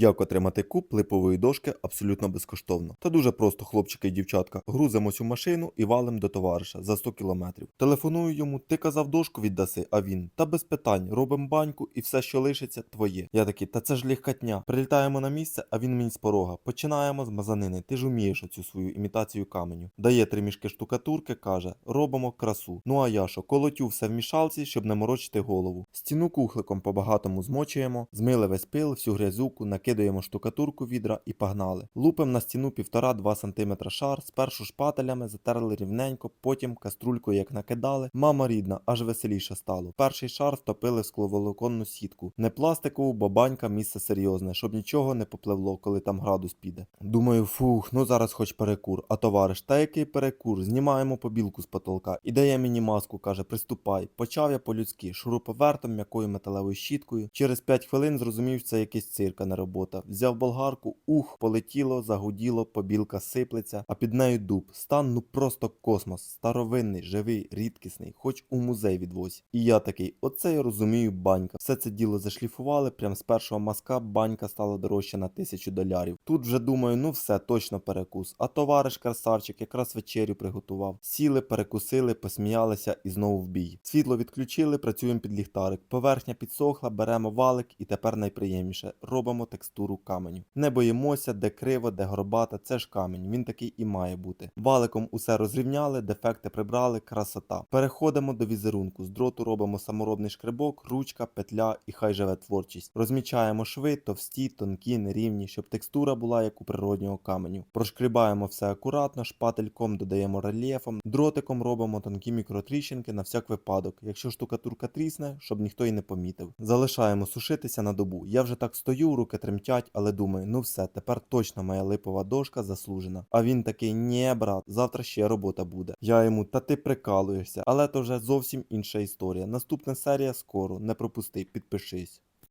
Як отримати куб липової дошки абсолютно безкоштовно. Та дуже просто, хлопчики і дівчатка. Грузимось у машину і валим до товариша за 100 кілометрів. Телефоную йому, ти казав дошку віддаси, а він. Та без питань, робимо баньку і все, що лишиться, твоє. Я такий, та це ж легкотня. Прилітаємо на місце, а він мені з порога. Починаємо з мазанини. Ти ж умієш оцю свою імітацію каменю. Дає три мішки штукатурки, каже, робимо красу. Ну а я що, колотю все в мішалці, щоб не морочити голову. Стіну кухликом по-багатому змочуємо, змили весь пил, всю грязюку, накидаємо штукатурку відра і погнали. Лупим на стіну 1,5-2 см шар, спершу шпателями затерли рівненько, потім каструлькою як накидали. Мама рідна, аж веселіше стало. Перший шар втопили в скловолоконну сітку. Не пластикову, бо банька місце серйозне, щоб нічого не попливло, коли там градус піде. Думаю, фух, ну зараз хоч перекур. А товариш, та який перекур? Знімаємо побілку з потолка. І дає мені маску, каже, приступай. Почав я по-людськи, шуруповертом, м'якою металевою щіткою. Через 5 хвилин зрозумів, це якийсь цирка не робота. Взяв болгарку, ух, полетіло, загуділо, побілка сиплеться, а під нею дуб. Стан ну просто космос. Старовинний, живий, рідкісний, хоч у музей відвозь. І я такий, оце я розумію, банька. Все це діло зашліфували, прям з першого маска банька стала дорожче на тисячу долярів. Тут вже думаю, ну все, точно перекус. А товариш красавчик якраз вечерю приготував. Сіли, перекусили, посміялися і знову в бій. Світло відключили, працюємо під ліхтарик. Поверхня підсохла, беремо валик і тепер найприємніше робимо текстуру каменю. Не боїмося, де криво, де горбата, це ж камінь. Він такий і має бути. Валиком усе розрівняли, дефекти прибрали, красота. Переходимо до візерунку. З дроту робимо саморобний шкребок, ручка, петля і хай живе творчість. Розмічаємо шви, товсті, тонкі, нерівні, щоб текстура була як у природнього каменю. Прошкрібаємо все акуратно, шпательком додаємо рельєфом, дротиком робимо тонкі мікротріщинки на всяк випадок, якщо штукатурка трісне, щоб ніхто й не помітив. Залишаємо сушитися на добу. Я вже так стою, руки тремтять, але думаю, ну все, тепер точно моя липова дошка заслужена. А він такий, ні, брат, завтра ще робота буде. Я йому, та ти прикалуєшся, але то вже зовсім інша історія. Наступна серія скоро, не пропусти, підпишись.